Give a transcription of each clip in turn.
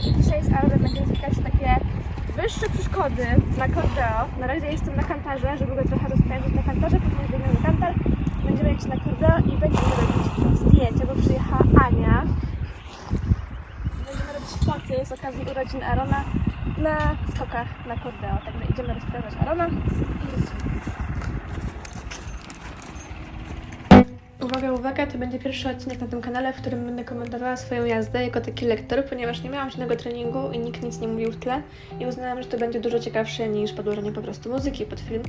Dzisiaj z Aaronem będziemy spotykać takie wyższe przeszkody na kordeo. Na razie jestem na kantarze, żeby go trochę rozprężyć na kantarze, później wyjdę na kantar, będziemy jechać na kordeo i będziemy robić zdjęcia, bo przyjechała Ania. Będziemy robić foty z okazji urodzin Arona na skokach na kordeo. Także idziemy rozprężać Arona. Uwaga, uwaga, to będzie pierwszy odcinek na tym kanale, w którym będę komentowała swoją jazdę jako taki lektor, ponieważ nie miałam żadnego treningu i nikt nic nie mówił w tle i uznałam, że to będzie dużo ciekawsze niż podłożenie po prostu muzyki pod film.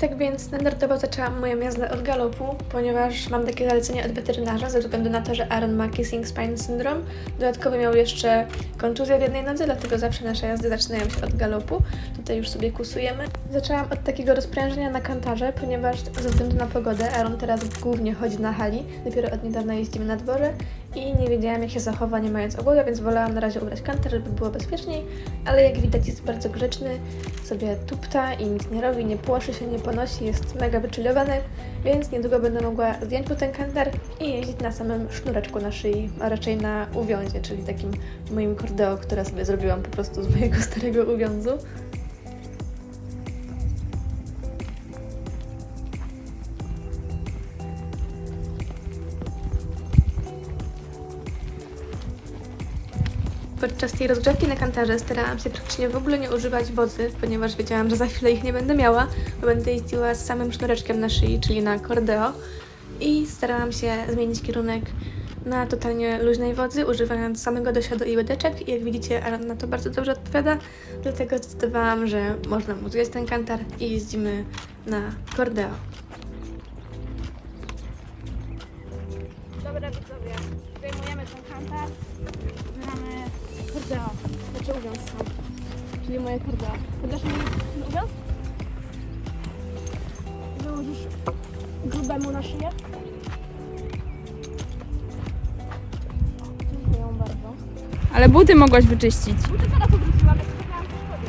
Tak więc standardowo zaczęłam moją jazdę od galopu, ponieważ mam takie zalecenie od weterynarza ze względu na to, że Aaron ma kissing spine syndrome. Dodatkowo miał jeszcze kontuzję w jednej nodze, dlatego zawsze nasze jazdy zaczynają się od galopu. Tutaj już sobie kusujemy. Zaczęłam od takiego rozprężenia na kantarze, ponieważ ze względu na pogodę Aaron teraz głównie chodzi na hali. Dopiero od niedawna jeździmy na dworze i nie wiedziałam jak się zachowa nie mając obuwia, więc wolałam na razie ubrać kantar, żeby było bezpieczniej, ale jak widać jest bardzo grzeczny, sobie tupta i nic nie robi, nie płoszy się, nie ponosi, jest mega wyczylowany, więc niedługo będę mogła zdjąć mu ten kantar i jeździć na samym sznureczku na szyi, a raczej na uwiązie, czyli takim moim kordeo, które sobie zrobiłam po prostu z mojego starego uwiązu. Podczas tej rozgrzewki na kantarze starałam się praktycznie w ogóle nie używać wody, ponieważ wiedziałam, że za chwilę ich nie będę miała, bo będę jeździła z samym sznureczkiem na szyi, czyli na cordeo. I starałam się zmienić kierunek na totalnie luźnej wodzy, używając samego dosiadu i łydeczek. I jak widzicie, Aaron na to bardzo dobrze odpowiada, dlatego zdecydowałam, że można mu zjeść ten kantar i jeździmy na cordeo. Kordeo, znaczy uwiąz sam, czyli moje kordeo. Podasz mi ten uwiąz? Założysz grubemu na szyję? Dziękuję bardzo. Ale buty mogłaś wyczyścić. Buty teraz obróciłam, jak czekałam przeszkody.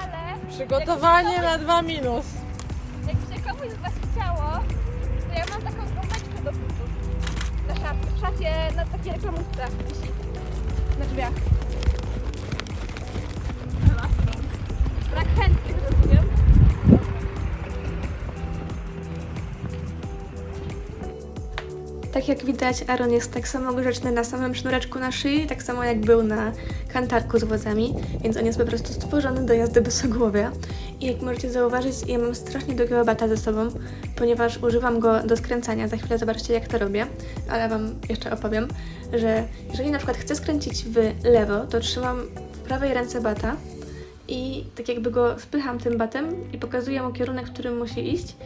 Ale Przygotowanie na 2 minus. Takiej reklamówce. Na drzwiach. Brak chętnych, rozumiem. Tak jak widać, Aaron jest tak samo grzeczny na samym sznureczku na szyi, tak samo jak był na kantarku z wozami, więc on jest po prostu stworzony do jazdy bosogłowia. I jak możecie zauważyć, ja mam strasznie długiego bata ze sobą, ponieważ używam go do skręcania. Za chwilę zobaczycie, jak to robię, ale Wam jeszcze opowiem, że jeżeli na przykład chcę skręcić w lewo, to trzymam w prawej ręce bata i tak jakby go spycham tym batem i pokazuję mu kierunek, w którym musi iść.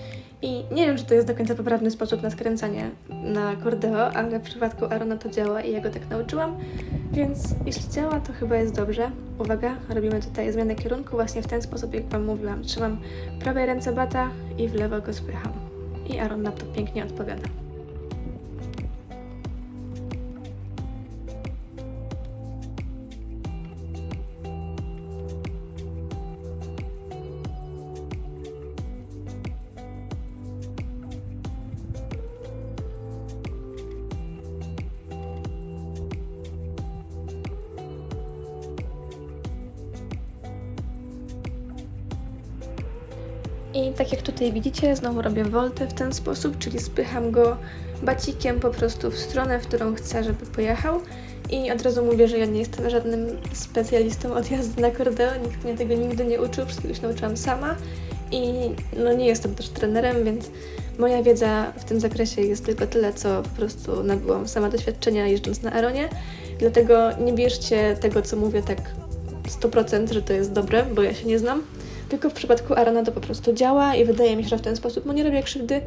I nie wiem, czy to jest do końca poprawny sposób na skręcanie na cordeo, ale w przypadku Arona to działa i ja go tak nauczyłam. Więc jeśli działa, to chyba jest dobrze. Uwaga, robimy tutaj zmianę kierunku właśnie w ten sposób, jak Wam mówiłam. Trzymam prawej ręce bata i w lewo go spycham. I Aaron na to pięknie odpowiada. I tak jak tutaj widzicie, znowu robię woltę w ten sposób, czyli spycham go bacikiem po prostu w stronę, w którą chcę, żeby pojechał. I od razu mówię, że ja nie jestem żadnym specjalistą od jazdy na kordeo, nikt mnie tego nigdy nie uczył, wszystkiego się nauczyłam sama. I no nie jestem też trenerem, więc moja wiedza w tym zakresie jest tylko tyle, co po prostu nabyłam sama doświadczenia jeżdżąc na Aronie. Dlatego nie bierzcie tego, co mówię tak 100%, że to jest dobre, bo ja się nie znam. Tylko w przypadku Arona to po prostu działa i wydaje mi się, że w ten sposób mu nie robię krzywdy.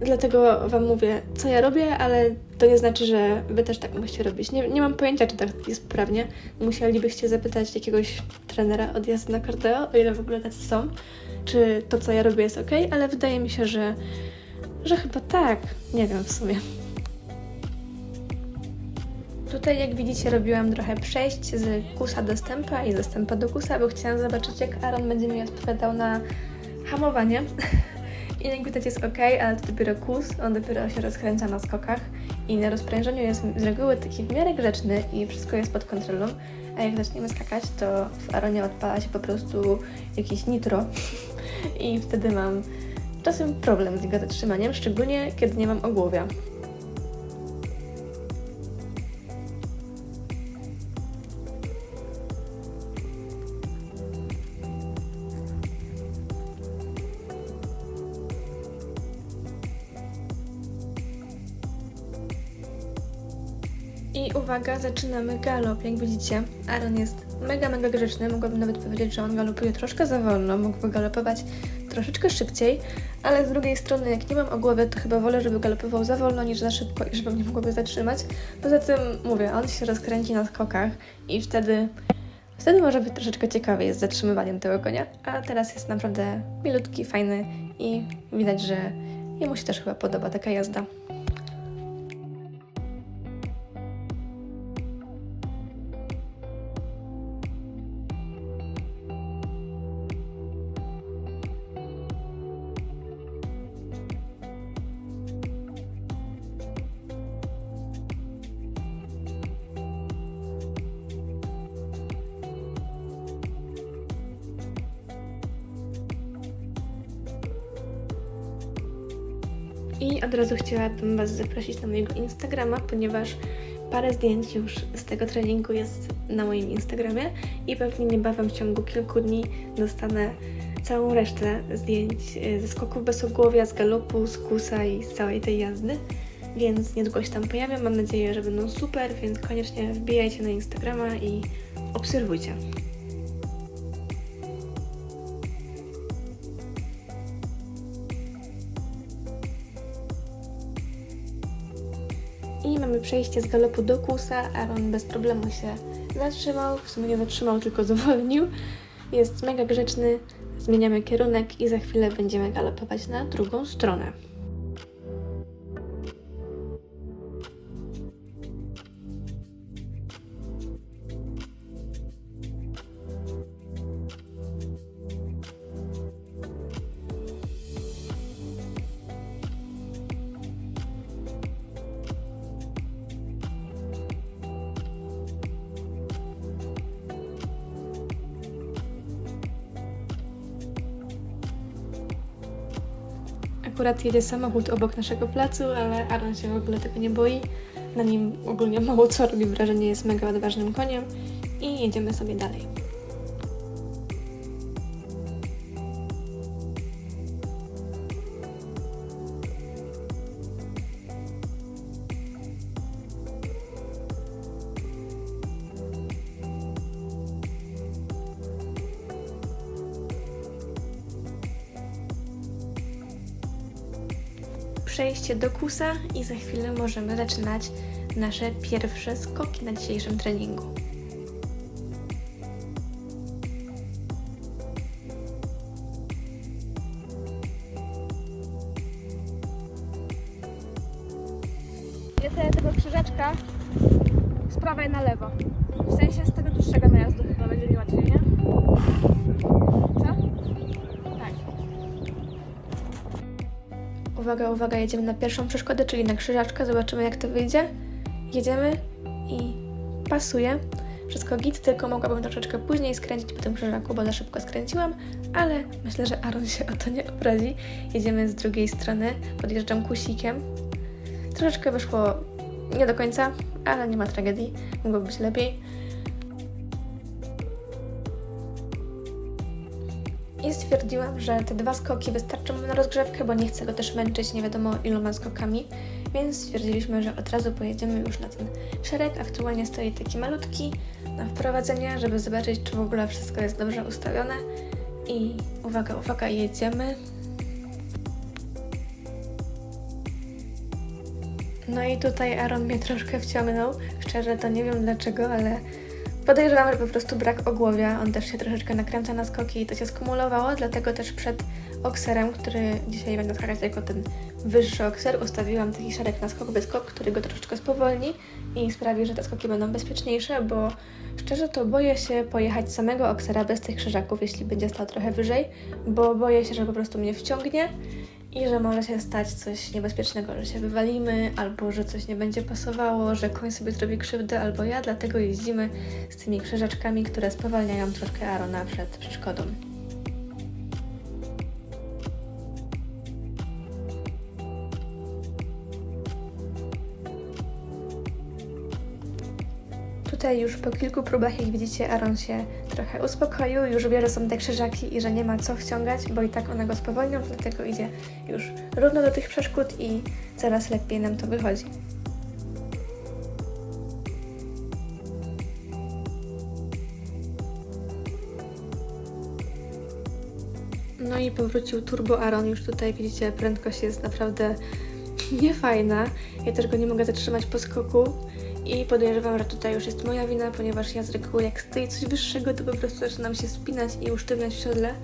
Dlatego Wam mówię, co ja robię, ale to nie znaczy, że Wy też tak musicie robić. Nie, nie mam pojęcia, czy tak jest prawnie. Musielibyście zapytać jakiegoś trenera od jazdy na cordeo, o ile w ogóle tacy są, czy to, co ja robię, jest ok, ale wydaje mi się, że, że chyba tak. Nie wiem w sumie. Tutaj, jak widzicie, robiłam trochę przejść z kusa do stępa i ze stępa do kusa, bo chciałam zobaczyć, jak Aaron będzie mi odpowiadał na hamowanie. I jak widać jest ok, ale to dopiero kus, on dopiero się rozkręca na skokach i na rozprężeniu jest z reguły taki w miarę grzeczny i wszystko jest pod kontrolą. A jak zaczniemy skakać, to w Aronie odpala się po prostu jakieś nitro i wtedy mam czasem problem z jego zatrzymaniem, szczególnie kiedy nie mam ogłowia. I uwaga, zaczynamy galop. Jak widzicie, Aaron jest mega, mega grzeczny. Mogłabym nawet powiedzieć, że on galopuje troszkę za wolno. Mógłby galopować troszeczkę szybciej, ale z drugiej strony, jak nie mam ogłowy, to chyba wolę, żeby galopował za wolno niż za szybko i żebym nie mogła go zatrzymać. Poza tym, mówię, on się rozkręci na skokach i wtedy, wtedy może być troszeczkę ciekawiej z zatrzymywaniem tego konia. A teraz jest naprawdę milutki, fajny i widać, że jemu się też chyba podoba taka jazda. I od razu chciałabym Was zaprosić na mojego Instagrama, ponieważ parę zdjęć już z tego treningu jest na moim Instagramie i pewnie niebawem w ciągu kilku dni dostanę całą resztę zdjęć e, ze skoków bez ogłowia, z galopu, z kusa i z całej tej jazdy. Więc niedługo się tam pojawią. Mam nadzieję, że będą super, więc koniecznie wbijajcie na Instagrama i obserwujcie. I mamy przejście z galopu do kusa. Aaron bez problemu się zatrzymał. W sumie nie zatrzymał, tylko zwolnił. Jest mega grzeczny. Zmieniamy kierunek i za chwilę będziemy galopować na drugą stronę. Akurat jedzie samochód obok naszego placu, ale Aaron się w ogóle tego nie boi. Na nim ogólnie mało co robi wrażenie, jest mega odważnym koniem i jedziemy sobie dalej. Przejście do kusa i za chwilę możemy zaczynać nasze pierwsze skoki na dzisiejszym treningu. Uwaga, uwaga, jedziemy na pierwszą przeszkodę, czyli na krzyżaczkę. Zobaczymy, jak to wyjdzie. Jedziemy i pasuje. Wszystko git, tylko mogłabym troszeczkę później skręcić po tym krzyżaku, bo za szybko skręciłam, ale myślę, że Aaron się o to nie obrazi. Jedziemy z drugiej strony, podjeżdżam kusikiem. Troszeczkę wyszło nie do końca, ale nie ma tragedii, mogło być lepiej. I stwierdziłam, że te dwa skoki wystarczą na rozgrzewkę, bo nie chcę go też męczyć nie wiadomo iloma skokami, więc stwierdziliśmy, że od razu pojedziemy już na ten szereg. Aktualnie stoi taki malutki na wprowadzenie, żeby zobaczyć, czy w ogóle wszystko jest dobrze ustawione. I uwaga, uwaga, jedziemy. No i tutaj Aaron mnie troszkę wciągnął. Szczerze to nie wiem dlaczego, ale podejrzewam, że po prostu brak ogłowia. On też się troszeczkę nakręca na skoki i to się skumulowało, dlatego też przed okserem, który dzisiaj będę skakać jako ten wyższy okser, ustawiłam taki szereg na skok bez skok, który go troszeczkę spowolni i sprawi, że te skoki będą bezpieczniejsze, bo szczerze to boję się pojechać samego oksera bez tych krzyżaków, jeśli będzie stał trochę wyżej, bo boję się, że po prostu mnie wciągnie i że może się stać coś niebezpiecznego, że się wywalimy, albo że coś nie będzie pasowało, że koń sobie zrobi krzywdę, albo ja, dlatego jeździmy z tymi krzyżaczkami, które spowalniają troszkę Arona przed przeszkodą. Tutaj już po kilku próbach, jak widzicie, Aaron się trochę uspokoił, już wie, że są te krzyżaki i że nie ma co wciągać, bo i tak one go spowolnią, dlatego idzie już równo do tych przeszkód i coraz lepiej nam to wychodzi. No i powrócił Turbo Aaron, już tutaj widzicie, prędkość jest naprawdę niefajna. Ja też go nie mogę zatrzymać po skoku i podejrzewam, że tutaj już jest moja wina, ponieważ ja z reguły jak stoi coś wyższego, to po prostu zaczynam się spinać i usztywniać w siodle.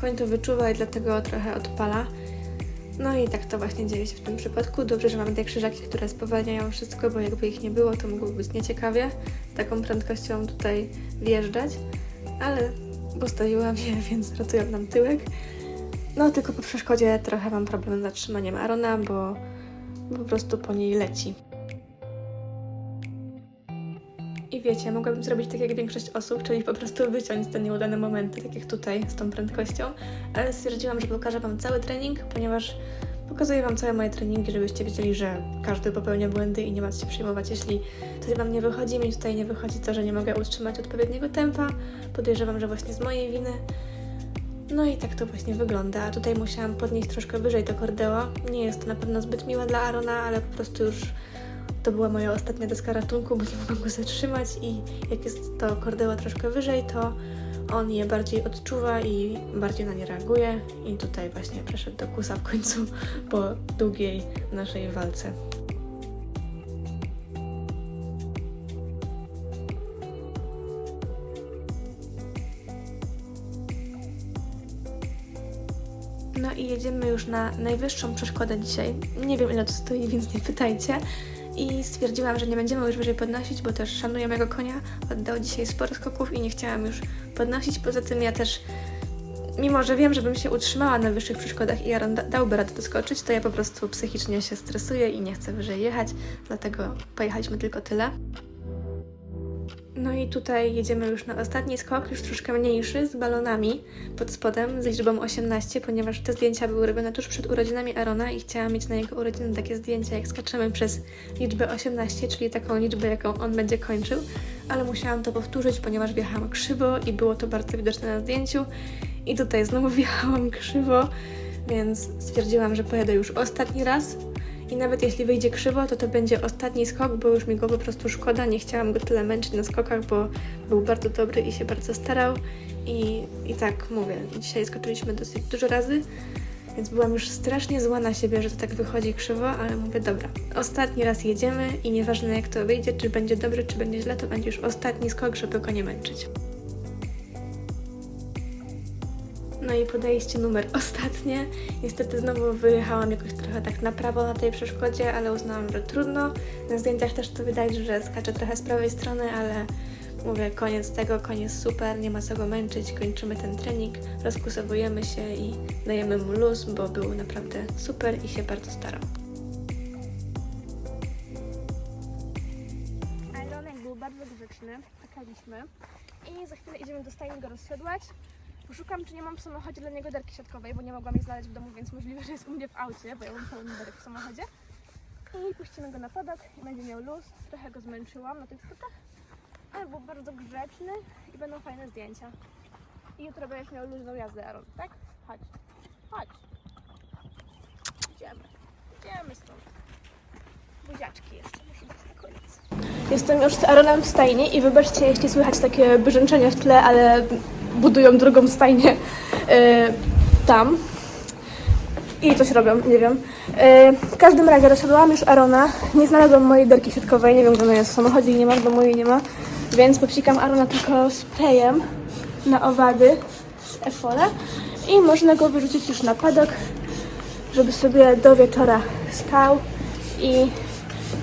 Koń to wyczuwa i dlatego trochę odpala. No i tak to właśnie dzieje się w tym przypadku. Dobrze, że mamy te krzyżaki, które spowalniają wszystko, bo jakby ich nie było, to mogłoby być nieciekawie taką prędkością tutaj wjeżdżać. Ale postawiłam je, więc ratują nam tyłek. No tylko po przeszkodzie trochę mam problem z zatrzymaniem Arona, bo po prostu po niej leci. Wiecie, mogłabym zrobić tak jak większość osób, czyli po prostu wyciąć te nieudane momenty, tak jak tutaj z tą prędkością, ale stwierdziłam, że pokażę Wam cały trening, ponieważ pokazuję Wam całe moje treningi, żebyście wiedzieli, że każdy popełnia błędy i nie ma co się przejmować. Jeśli coś Wam nie wychodzi, mi tutaj nie wychodzi to, że nie mogę utrzymać odpowiedniego tempa, podejrzewam, że właśnie z mojej winy. No i tak to właśnie wygląda. A tutaj musiałam podnieść troszkę wyżej to kordeo. Nie jest to na pewno zbyt miłe dla Arona, ale po prostu już to była moja ostatnia deska ratunku, bo nie mogłam go zatrzymać i jak jest to kordeło troszkę wyżej, to on je bardziej odczuwa i bardziej na nie reaguje i tutaj właśnie przeszedł do kusa w końcu po długiej naszej walce. No i jedziemy już na najwyższą przeszkodę dzisiaj. Nie wiem ile to stoi, więc nie pytajcie. I stwierdziłam, że nie będziemy już wyżej podnosić, bo też szanuję mojego konia. Oddał dzisiaj sporo skoków i nie chciałam już podnosić. Poza tym ja też, mimo że wiem, że bym się utrzymała na wyższych przeszkodach i Aaron da- dałby radę doskoczyć, to ja po prostu psychicznie się stresuję i nie chcę wyżej jechać, dlatego pojechaliśmy tylko tyle. No i tutaj jedziemy już na ostatni skok, już troszkę mniejszy, z balonami pod spodem, z liczbą 18, ponieważ te zdjęcia były robione tuż przed urodzinami Arona i chciałam mieć na jego urodziny takie zdjęcia, jak skaczemy przez liczbę 18, czyli taką liczbę, jaką on będzie kończył, ale musiałam to powtórzyć, ponieważ wjechałam krzywo i było to bardzo widoczne na zdjęciu. I tutaj znowu wjechałam krzywo, więc stwierdziłam, że pojadę już ostatni raz i nawet jeśli wyjdzie krzywo, to to będzie ostatni skok, bo już mi go po prostu szkoda. Nie chciałam go tyle męczyć na skokach, bo był bardzo dobry i się bardzo starał. I, i tak mówię, dzisiaj skoczyliśmy dosyć dużo razy, więc byłam już strasznie zła na siebie, że to tak wychodzi krzywo, ale mówię, dobra, ostatni raz jedziemy i nieważne jak to wyjdzie, czy będzie dobrze, czy będzie źle, to będzie już ostatni skok, żeby go nie męczyć. No i podejście numer ostatnie. Niestety znowu wyjechałam jakoś trochę tak na prawo na tej przeszkodzie, ale uznałam, że trudno. Na zdjęciach też to widać, że skaczę trochę z prawej strony, ale mówię, koniec tego, koniec super, nie ma co go męczyć, kończymy ten trening, rozkusowujemy się i dajemy mu luz, bo był naprawdę super i się bardzo starał. Ironek był bardzo grzeczny, czekaliśmy i za chwilę idziemy do stajni go rozsiodłać. Poszukam, czy nie mam w samochodzie dla niego derki siatkowej, bo nie mogłam jej znaleźć w domu, więc możliwe, że jest u mnie w aucie, bo ja mam pełny derek w samochodzie. I puścimy go na padok i będzie miał luz. Trochę go zmęczyłam na tych skokach, ale był bardzo grzeczny i będą fajne zdjęcia. I jutro będziesz miał luźną jazdę, Aaron, tak? Chodź, chodź. Idziemy, idziemy stąd. Buziaczki jeszcze muszę dać na koniec. Jestem już z Aaronem w stajni i wybaczcie, jeśli słychać takie brzęczenie w tle, ale budują drugą stajnię e, tam. I coś robią, nie wiem. E, w każdym razie rozsiadłam już Arona. Nie znalazłam mojej derki siatkowej, nie wiem, gdzie ona jest w samochodzie nie ma, bo mojej nie ma. Więc popsikam Arona tylko sprayem na owady z Efole i można go wyrzucić już na padok, żeby sobie do wieczora stał i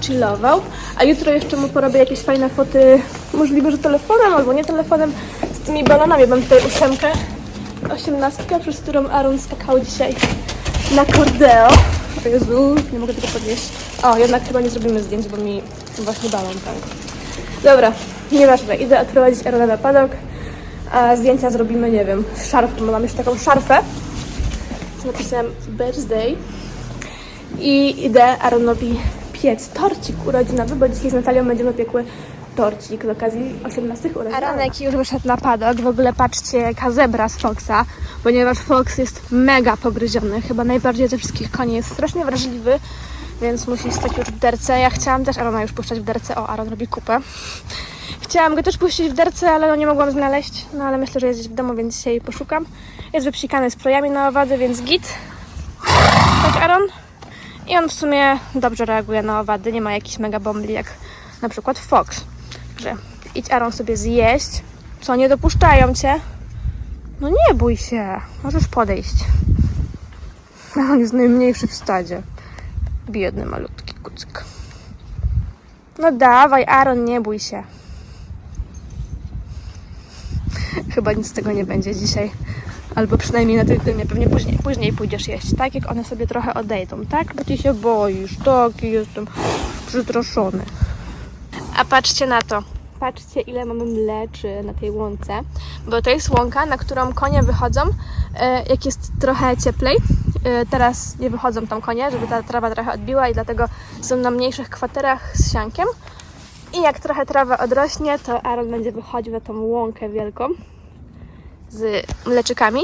chillował. A jutro jeszcze mu porobię jakieś fajne foty, możliwe, że telefonem albo nie telefonem, tymi balonami. Mam tutaj ósemkę, osiemnastkę, przez którą Aaron skakał dzisiaj na kordeo. O Jezu, nie mogę tego podnieść. O, jednak chyba nie zrobimy zdjęć, bo mi właśnie balon pękł. Dobra, nieważne, idę odprowadzić Arona na padok, a zdjęcia zrobimy, nie wiem, z szarfą, bo mam jeszcze taką szarfę, co napisałem birthday i idę Aronowi piec torcik urodzinowy, bo dzisiaj z Natalią będziemy piekły torcik z okazji 18 urodzin. Aronek już wyszedł na padok, w ogóle patrzcie jaka zebra z Foxa, ponieważ Fox jest mega pogryziony, chyba najbardziej ze wszystkich koni, jest strasznie wrażliwy, więc musi stać już w derce. Ja chciałam też Arona już puszczać w derce, o Aron robi kupę. Chciałam go też puścić w derce, ale no nie mogłam znaleźć, no ale myślę, że jest gdzieś w domu, więc dzisiaj poszukam. Jest wypsikany z projami na owady, więc git. Tak Aaron? I on w sumie dobrze reaguje na owady, nie ma jakichś mega bombli jak na przykład Fox. Idź Aaron sobie zjeść. Co, nie dopuszczają cię? No nie bój się, możesz podejść. On jest najmniejszy w stadzie. Biedny malutki kucyk. No dawaj Aaron, nie bój się. Chyba nic z tego nie będzie dzisiaj. Albo przynajmniej na tym filmie. Pewnie później, później pójdziesz jeść. Tak jak one sobie trochę odejdą, tak? Bo ty się boisz. Taki jestem przestraszony. A patrzcie na to. Patrzcie, ile mamy mleczy na tej łące. Bo to jest łąka, na którą konie wychodzą, e, jak jest trochę cieplej. E, Teraz nie wychodzą tam konie, żeby ta trawa trochę odbiła i dlatego są na mniejszych kwaterach z siankiem. I jak trochę trawa odrośnie, to Aaron będzie wychodził na tą łąkę wielką z mleczykami,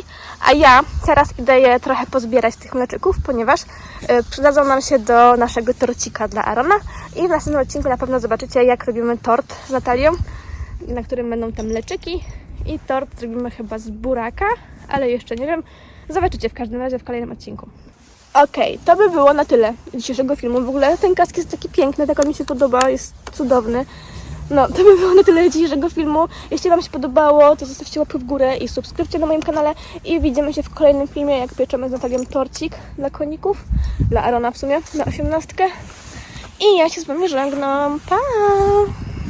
a ja teraz idę je trochę pozbierać tych mleczyków, ponieważ y, przydadzą nam się do naszego torcika dla Arona i w następnym odcinku na pewno zobaczycie jak robimy tort z Natalią, na którym będą te mleczyki i tort zrobimy chyba z buraka, ale jeszcze nie wiem, zobaczycie w każdym razie w kolejnym odcinku. Okej, to by było na tyle dzisiejszego filmu. W ogóle ten kask jest taki piękny, tak on mi się podoba, jest cudowny. No, to by było na tyle dzisiejszego filmu. Jeśli Wam się podobało, to zostawcie łapkę w górę i subskrypcję na moim kanale. I widzimy się w kolejnym filmie, jak pieczemy z Natalią torcik dla koników. Dla Arona w sumie, na osiemnastkę. I ja się z Wami żegnam. Pa!